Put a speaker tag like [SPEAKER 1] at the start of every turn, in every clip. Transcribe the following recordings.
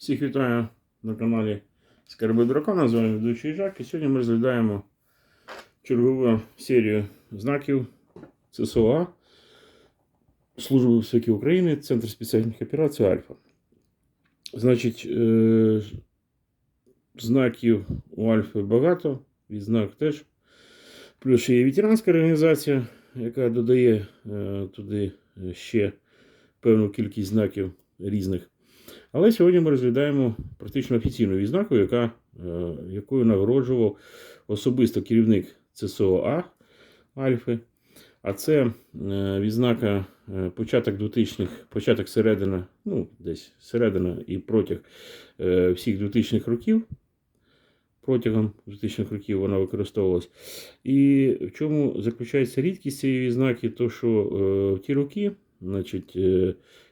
[SPEAKER 1] Всіх вітаю на каналі Скарби Дракона. З вами ведучий Жак. І сьогодні ми розглядаємо чергову серію знаків ЦСОА Служби безпеки України, Центр спеціальних операцій Альфа. Значить, е- знаків у Альфи багато, відзнак теж. Плюс ще є ветеранська організація, яка додає е, туди ще певну кількість знаків різних. Але сьогодні ми розглядаємо практично офіційну відзнаку, яка, е, якою нагороджував особисто керівник ЦСОА Альфи. А це е, відзнака е, початок 2000-х, початок середина, ну, десь середина і протяг всіх 2000-х років. Протягом 2000-х років вона використовувалась. І в чому заключається рідкість цієї відзнаки, то що в ті роки, значить,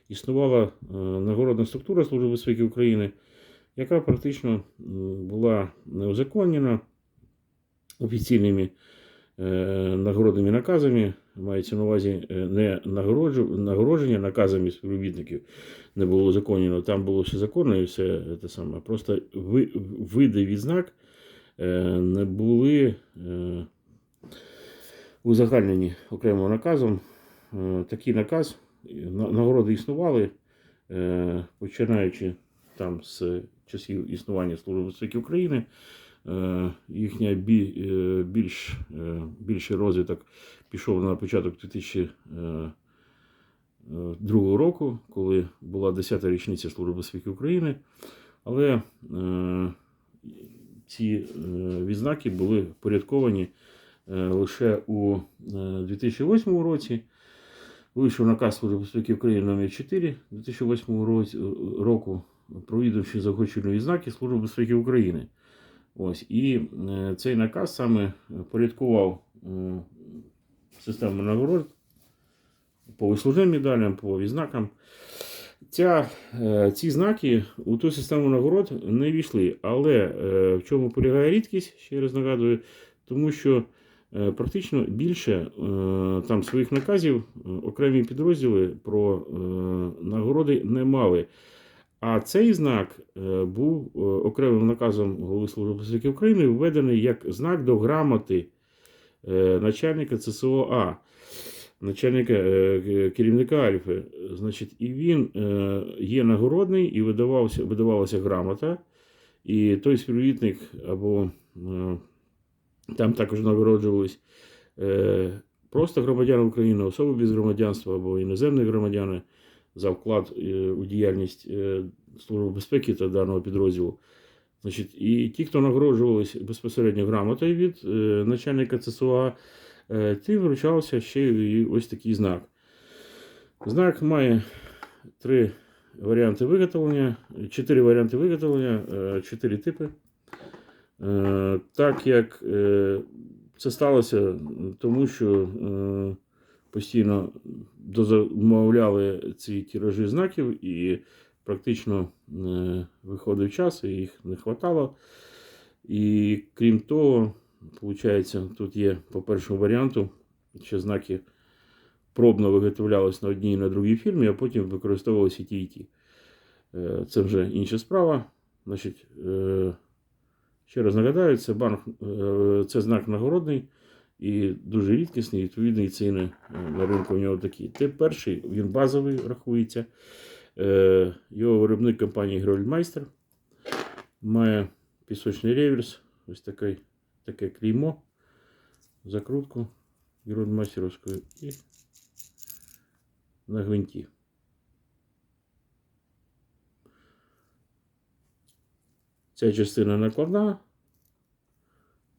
[SPEAKER 1] існувала е, нагородна структура Служби безпеки України, яка практично була неузаконена офіційними е, нагородними наказами. Мається на увазі е, не нагородження наказами співробітників не було узаконено, там було все законно і все те саме. Просто види відзнак е, не були е, узагальнені окремим наказом. Е, Такий наказ, на- нагороди існували, е, починаючи там з часів існування Служби безпеки України. Е, Їхня е, більш, більший розвиток пішов на початок 2002 року, коли була 10-та річниця Служби безпеки України. Але ці відзнаки були впорядковані е, лише у е, 2008 році. Вийшов наказ Служби безпеки України номер 4 2008 року про відомчі заохочені відзнаки Служби безпеки України. Ось, і е, цей наказ саме порядкував е, систему нагород по вислужним медалям, по відзнакам. Ця, е, ці знаки у ту систему нагород не війшли. Але в чому полягає рідкість, ще раз нагадую, тому що практично більше е, там своїх наказів е, окремі підрозділи про е, нагороди не мали. А цей знак е, був е, окремим наказом Голови Служби безпеки України введений як знак до грамоти е, начальника ЦСОА, начальника е, керівника Альфи. Значить, і він е, є нагородний і видавався, видавалася грамота. І той співробітник або е, там також нагороджувались е, просто громадяни України, особи без громадянства або іноземні громадяни за вклад е, у діяльність е, Служби безпеки та даного підрозділу. Значить, і ті, хто нагороджувались безпосередньо грамотою від начальника ЦСУА, тим вручався ще і ось такий знак. Знак має три варіанти виготовлення, чотири варіанти виготовлення, чотири типи. Е, Так як е, це сталося, тому що е, постійно дозамовляли ці тиражі знаків, і практично виходив час, і їх не вистачало. І крім того, виходить, тут є по першому варіанту, що знаки пробно виготовлялись на одній і на другій фірмі, а потім використовувалися ті, і ті. Це вже інша справа. Значить, ще раз нагадаю, це, банк, е, це знак нагородний і дуже рідкісний, відповідно, і ціни е, на ринку в нього такі. Тип перший, він базовий рахується. Е, Його виробник компанії Грольдмайстер. Має пісочний реверс, ось таке, таке клеймо, закрутку Грольдмайстеровською і на гвинті. Ця частина накладна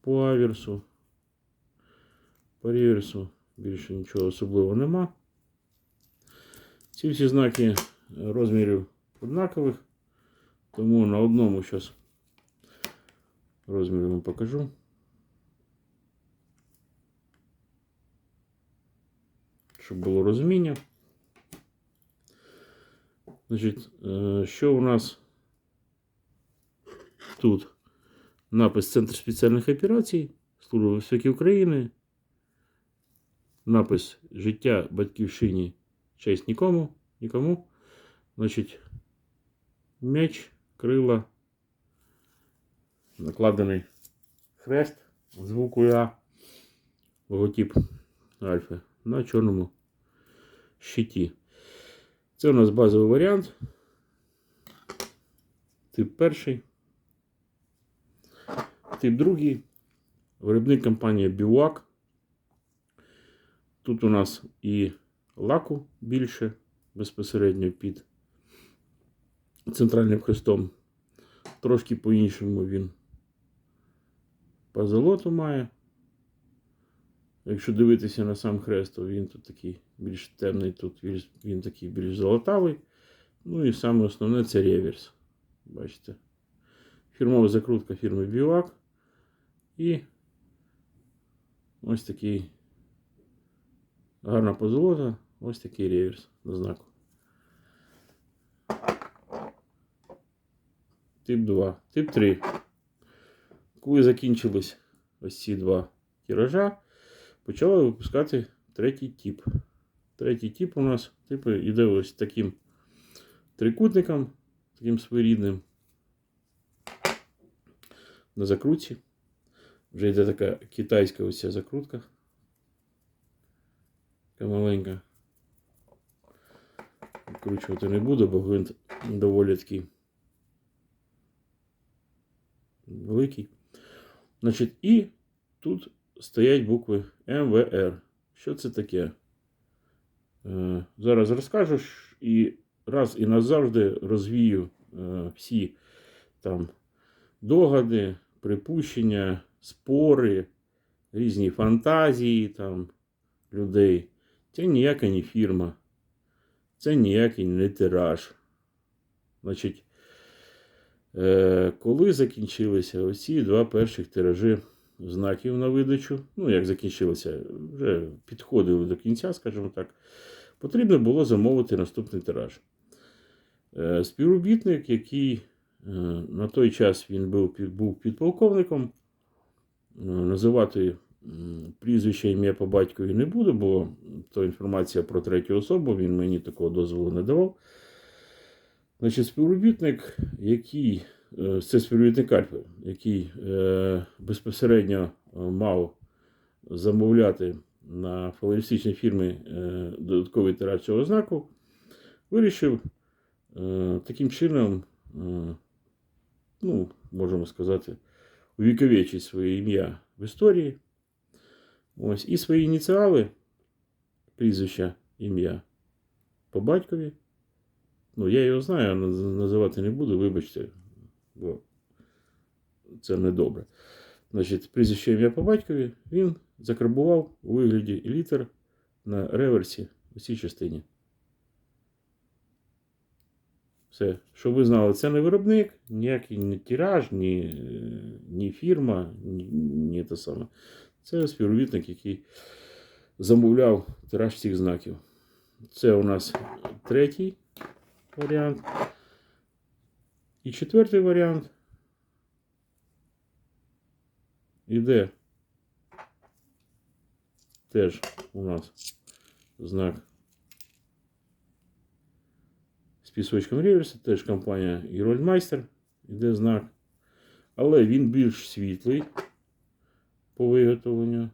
[SPEAKER 1] по аверсу. По реверсу більше нічого особливого нема. Ці всі знаки розмірів однакових, тому на одному зараз розмірі вам покажу. Щоб було розуміння. Значить, е, що у нас тут? Напис Центр спеціальних операцій, Служба безпеки України. Напис Життя батьківщині честь нікому, нікому. Значить, м'яч крила, накладений хрест з буквою А, логотип Альфи на чорному щиті. Це у нас базовий варіант. Тип перший. Тип другий. Виробник компанія Бівак. Тут у нас і лаку більше безпосередньо під центральним хрестом. Трошки по-іншому він по золоту має. Якщо дивитися на сам хрест, то він тут такий більш темний, тут він- такий більш золотавий. Ну і саме основне це реверс. Бачите. Фірмова закрутка фірми Бівак. І ось такий гарна позолота, ось такий реверс на знаку. Тип 2. Тип 3. Коли закінчились ось ці два тиража, почали випускати третій тип. Третій тип у нас типу, йде ось таким трикутником, таким своєрідним. На закрутці. Вже йде така китайська ось закрутка. Така маленька. Викручувати не буду, бо гвинт доволі такий великий. Значить, і тут стоять букви МВР. Що це таке? Е, зараз розкажу і раз і назавжди розвію е, всі там догади, припущення, спори, різні фантазії там людей. Це ніяка не фірма. Це ніякий не тираж. Значить, е, коли закінчилися оці два перших тиражі знаків на видачу, ну як закінчилися, вже підходили до кінця, скажімо так, потрібно було замовити наступний тираж. Е, Співробітник, який е, на той час він був, був підполковником, називати прізвище ім'я по батькові не буду, бо то інформація про третю особу, він мені такого дозволу не давав. Значить, співробітник, який, е, це співробітник Альфи, який е, безпосередньо е, мав замовляти на фалеристичні фірми е, додатковий тираж цього знаку, вирішив е, таким чином, е, ну, можемо сказати, увіковечити своє ім'я в історії. Ось, і свої ініціали, прізвища, ім'я по батькові. Ну, я його знаю, називати не буду, вибачте, бо це недобре. Значить, прізвище ім'я по батькові він закарбував у вигляді літер на реверсі у цій частині. Все, щоб ви знали, це не виробник, ніякий не тираж, ні, е, ні фірма, ні, ні те саме. Це співробітник, який замовляв тираж цих знаків. Це у нас третій варіант. І четвертий варіант. Іде теж у нас знак з пісочком реверса, теж компанія Герольдмайстер. Іде знак. Але він більш світлий по виготовленню.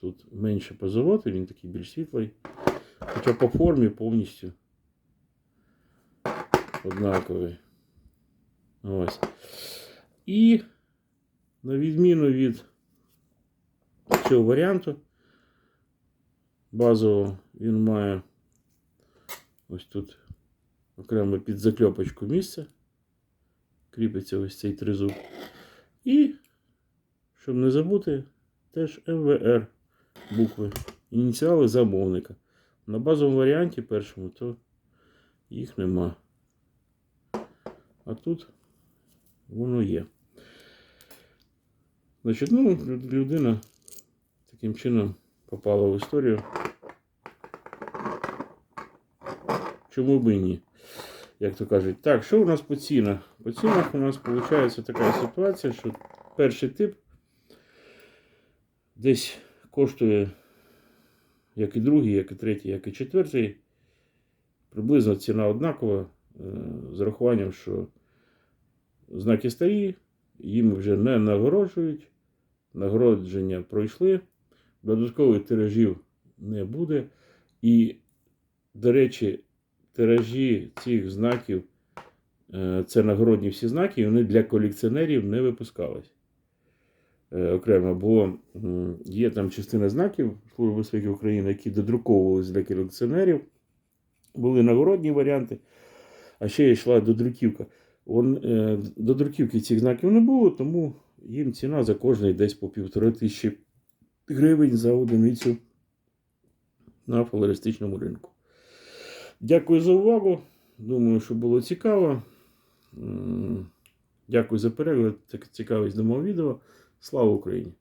[SPEAKER 1] Тут менше позолоти, він такий більш світлий. Хоча по формі повністю однаковий. Ось. І на відміну від цього варіанту базового, він має ось тут окремо під закльопочку місце. Кріпиться ось цей тризуб. І, щоб не забути, теж МВР букви. Ініціали замовника. На базовому варіанті першому, то їх нема. А тут воно є. Значить, ну, людина таким чином попала в історію. Чому б і ні? Як то кажуть. Так, що у нас по цінах? По цінах у нас виходить така ситуація, що перший тип десь коштує, як і другий, як і третій, як і четвертий. Приблизно ціна однакова, е, з рахуванням, що знаки старі, їм вже не нагороджують. Нагородження пройшли, додаткових тиражів не буде. І, до речі, тиражі цих знаків, е, це нагородні всі знаки, вони для колекціонерів не випускались е, окремо, бо є там частина знаків Служби безпеки України, які додруковувалися для колекціонерів. Були нагородні варіанти, а ще йшла додруківка. Он, е, додруківки цих знаків не було, тому їм ціна за кожний десь по півтори тисячі гривень за одиницю на флористичному ринку. Дякую за увагу. Думаю, що було цікаво. Дякую за перегляд. Цікавість до мого відео. Слава Україні!